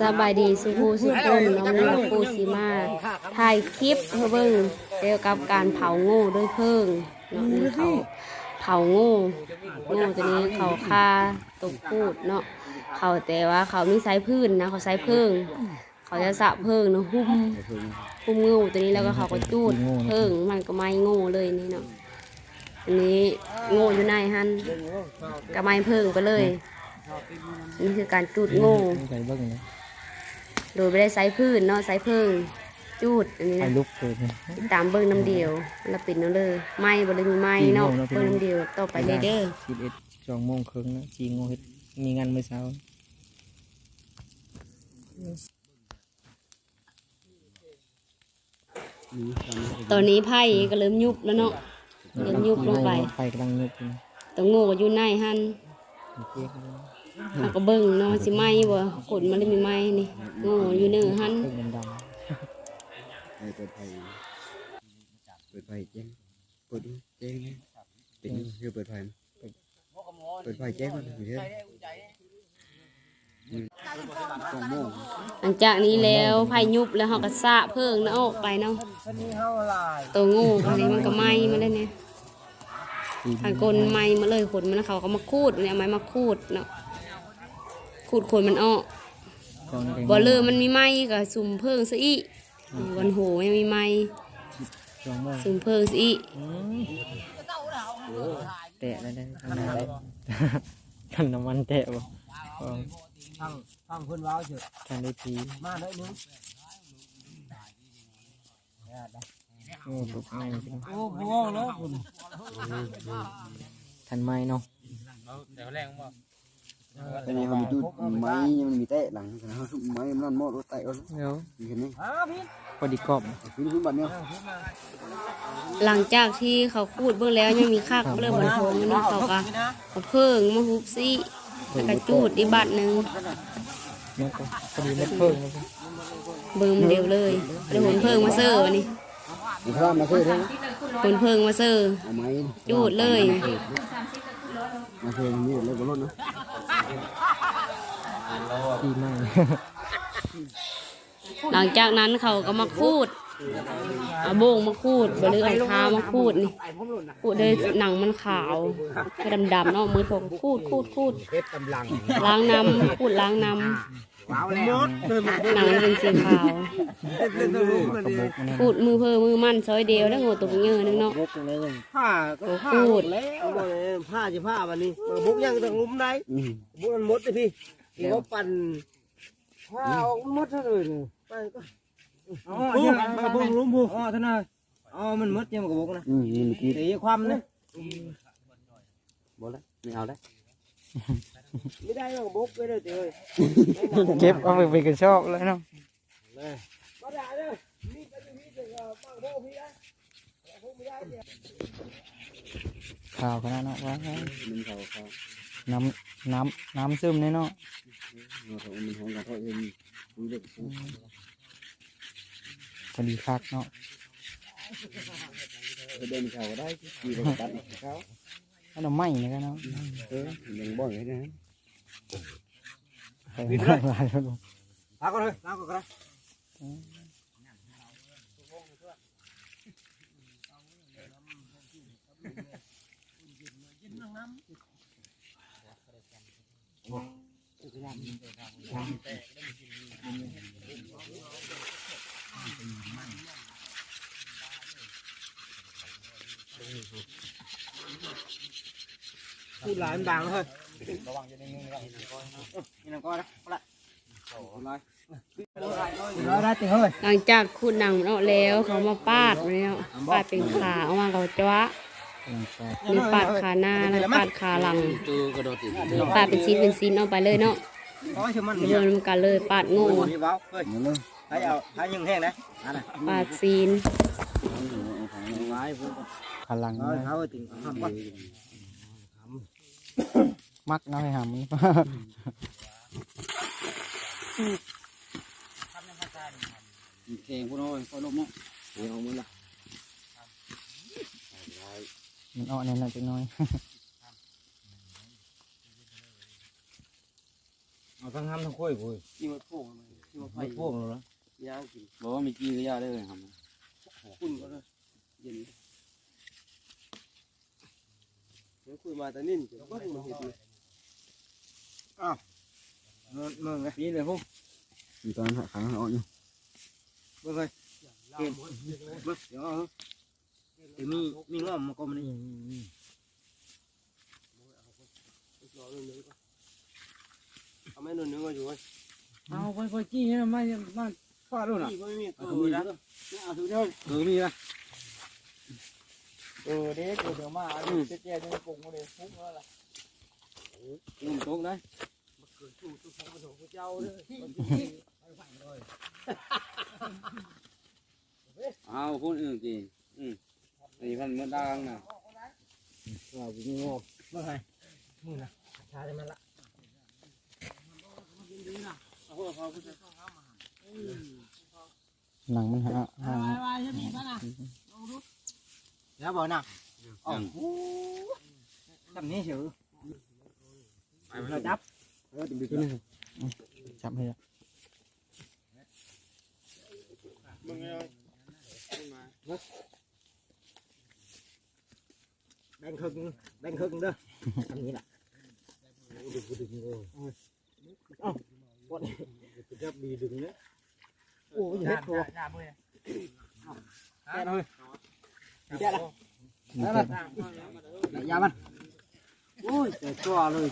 สบายดีสุภูสุพนน้องรักปูสีมาถ่ายคลิปเพื่อเบิ่งเกี่ยวกับการเผาโง่ด้วยเพิ่งเนาะนี่เขาเผาโง่โง่ตัวนี้เขาฆ่าตกพูดเนาะเขาแต่ว่าเขามีไซพื้นนะเขาไซเพิ่งเขาจะสะเพิ่งเนาะหุ้มหุ้มโง่ตัวนี้แล้วก็เขาก็จูดเพิ่งมันก็ไม่โง่เลยนี่เนาะอันนี้โง่อยู่ในหันก็ไม่เพิ่งไปเลย นี่คือการจูดโง่ไปเบิ่งนะโดยไม่ได้ไซส์พื้นเนาะไซส์เพิ่งจูดอันนี้ไปนะลุกเกิดนะติดตามเบิ้งน้ำเดียวแล้วปิดเนาะเลยไม้บ่เลยมีไม้เนาะกี่โมงเนาะพี่เบิ้งน้ำเดียวต่อไปเลยเด้อสิบเอ็ดสองโมงครึ่งนะจีโมงเฮ็ดมีงานมื้อเช้าตอนนี้ไผ่ก็เริ่มยุบแล้วเนาะเริ่มยุบลงไปไฟกำลังยุบอยู่นะตัวโง่ก็อยู่ในหันโอ เคครับเราก็เบิ้งเนาะสิไม้บ่กดมันเลยมีไม้นี่โง่อยู่เนื้อหันเพิ่งดำเปิดไฟเปิดไฟแจ้งเปิดดูแจ้งนี่เป็นคือเปิดไฟเปิดไฟแจ้งมันอยู่เท่าสองโมงหลังจากนี้แล้วไผ่ยุบแล้วเขาก็สะเพิ่งเนาะออกไปเนาะสนี้เฮาลายตัวโง่อันนี้มันก็ไหม้มาเลยเนี่ยๆปี ทางกลไม้มาเลยขนมันเขาก็มาคูดเนี่ยเอาไม้มาคูดเนาะคูดขนมันออกตอนนี้บ่เลอมันมีไม้ก็สุ่มเพิ่งซะอีกวันโหยังมีไม้สองโมงสุ่มเพิ่งซะอีกอืมแตะแล้วได้ทำได้กันน้ำมันแตะบ่อ๋อฟังฟังเพิ่นเว้าเถอะกันได้ทีมาหน่อยหนึง โอ้ลุกง่ายจริงโอ้บ่งแล้วคุณทันไหมเนาะตอนนี้เขามีตู้ไม้ยังมันมีเตะหลังนะเขาไม้มันนอนมอดรถไต่เอาเดี๋ยวเห็นไหมอ้าพี่พอดีกรอบคือพื้นบ้านเนี่ยหลังจากที่เขาคูดเบิ่งแล้วยังมีคากเริ่มบันทงเนาะเขาก็เอาเพิ่งมาฮุบซิแล้วก็จูดอีกบัดหนึงมันก็พอดีเม็ดเพิ่งเลยเบิ่งมันเดียวเลยแล้วหนเพิ่งมาเซอร์วันนี้ มีข้าวมาซื้อทั้งหนเพิ่งมาเซอร์เอาไม้จูดเลย มาซื้อนี่เลยก็รถนะดีมากหลังจากนั้นเขาก็มาคูดเอาโบงมาคูดบหรือเอาเท้ามาคูดนี่คูดเลยหนังมันขาวก็ดำๆเนาะมือผมคูดคูดคูดเฮ็ดกำลังล้างน้ำคูดล้างน้ ว้าวแล้วหมดเลยหมดำหนังมันเป็นสีขาวเล่นตัวลูกมันกระดิบอกมันคูดมือเพิ่มมือมั่นซอยเดียวแล้วโง่ตกเงือนึงเนาะบกเลยผ้าก็ผ้าหมดแล้วบ่ได้ผ้าสิผ้าบัดนี้มันบุกยังต้องงุ้มได้อืมบุกมันหมดเลยพี่ที่ว่าปั่นผ้าออกหมดเลยนี่ไปก็อ๋อมาบุกลุมบุกอ๋อท่านน่ะอ๋อมันหมดยังกับบุกนะอืมนี่เมื่อกี้ตีความนะบ่แล้วไม่เอาแล้ว ไม่ได้หรอกบุกไปเลยเจ้ยเก็บเอาไปไปกระชอกเลยเนาะมาด่าเด้อนี่ไปอยู่นี่เด้อปังโบพี่ได้พวกไม่ได้เนี่ยข่าวขนาดเนาะว่ามันเขาเขาน้ำน้ำน้ำซึมเนี่ยเนาะเขามันของเขาเองคุยเล็กพอดีคักเนาะเดินเขาได้ขี่รถตัดเขา ถ้าเราไหม้เนี่ยก็เนาะเออยังบ่อยเลยนะไปหลายหลายคนลาก่อนเลยลาก่อนก็ได้ พูดหลายมันบางเลยระวังจะได้เงี้ยนี่นังก้อนนะเอาละร้อยได้ติเฮ้ยหลังจากคูดหนังมันออกแล้วเขามาปาดแล้วปาดเป็นขาออกมาเขาจ้วะนี่ปาดขาหน้าแล้วปาดขาหลังปาดเป็นชิ้นเป็นชิ้นเอาไปเลยเนาะโอ้ยชื่อมันกันเลยปาดง่นี่ว้าวเฮ้นี่เลยให้เอาให้ยังแห้งนะอันน่ะปาดซีนไว้พวกพลังเขาเขาถึงทำ มักเนาะให้หำแข่งพวกน้อยพอลมเนาะเดี๋ยวเอามือละมันอ้อนี่ยน่ะจังน้อยเอาทั้งห้ำทั้งค่อยกูกินมาโป่งกินมาไผ่ไม่พวกเราละย่างกินบอกว่ามีกี้ก็ยาได้เลยครับคุณก็เลยเย็นเดี๋ยวคุยมาแต่นิ่นก็ถึงมาเห็นเลยเมืองเมืองไงนี่เลยพวกมีตอนหักขาอ่อนอยู่เมืองไงเกมเบิ่งเดี๋ยวเอาเดี๋ยวมีมีง้อมมาก็มันนี่รอเรื่องนึงก็เอาแม่นนนึงก็อยู่ไว้เอาไปไปกี้เนี่ยมามาฟาดด้วยนะที่ก็ไม่มีเอาตัถุวงนะนะเอาถุงเดียวเออมีละ เออเด็กเดี๋ยวมาเจ๊เจ๊จะปรุงมาเลยฟุ้งแล้วล่ะลงโต๊ะได้เกิดชูตัวของของเจ้าเลยเอาพูดอื่นจีอืมอันนี้พันเมื่อดังนะว่ามีง้อเมื่อไงมึงนะชาได้มันละหนังมันฮะฮะแล้วบอกหนักอ๋อจำนี้เฉยเราจับเราจะดึง จับให้ละมึงไงแบ่งครึ่งแบ่งครึ่งเด้อทำนี้แหละดึงดึง เลย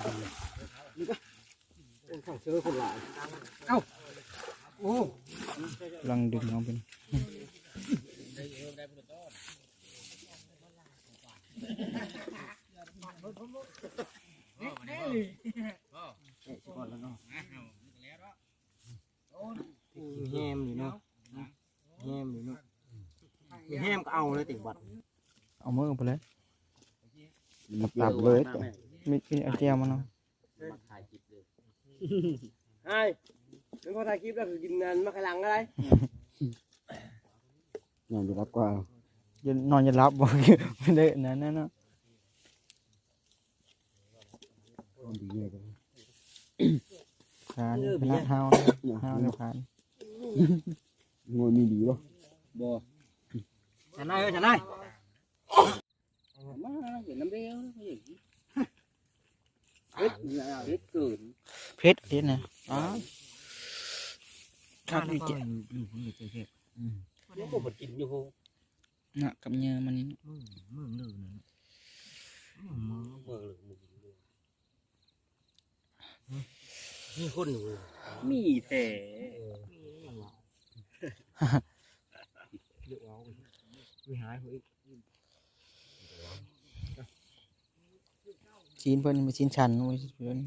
เอ้าปวดจับดีดึงเนี่ยโอ้ยเฮ็ดตัวแค่เลย แค่ละแค่ละยามันโอ้ยแต่ตัวเลยนี่ก็เป็นของเชื้อคนหลายเอ้าโอ้ลังดึงเอาเป็นแฮมนี่เนาะแฮมนี่เนาะแฮมก็เอาเลยติดบัตรเอามือไปเลยมาตับเลยแต่มีมีเอาเจียวมาเนาะไอ้มึงพอถ่ายคลิปแล้วกินงานมาขลังอะไรงานจะรับกว่าจะนอนจะรับบ่ไม่ได้นั่นนั่นเนาะดีเลยกันขานพนักเฮาเฮาเนี่ยขานงวยมีดีป่ะบ่ ฉันได้เอ้ยฉันได้มาเห็นน้ำเดียวเฮ็ดเฮ็ดเกินเพชร เฮ็ดนะอ๋อครับนี่เจ๊ แล้วก็มากินอยู่ น่ะกับเนื้อมันนี่ มึงมึงลืมนะ เมื่อหรือมึง มีคนอยู่ มีแผล เดี๋ยวเอาไปหายหัวอีก ชิ้นเพิ่นมีชิ้นชันโอ้ยเพิ่น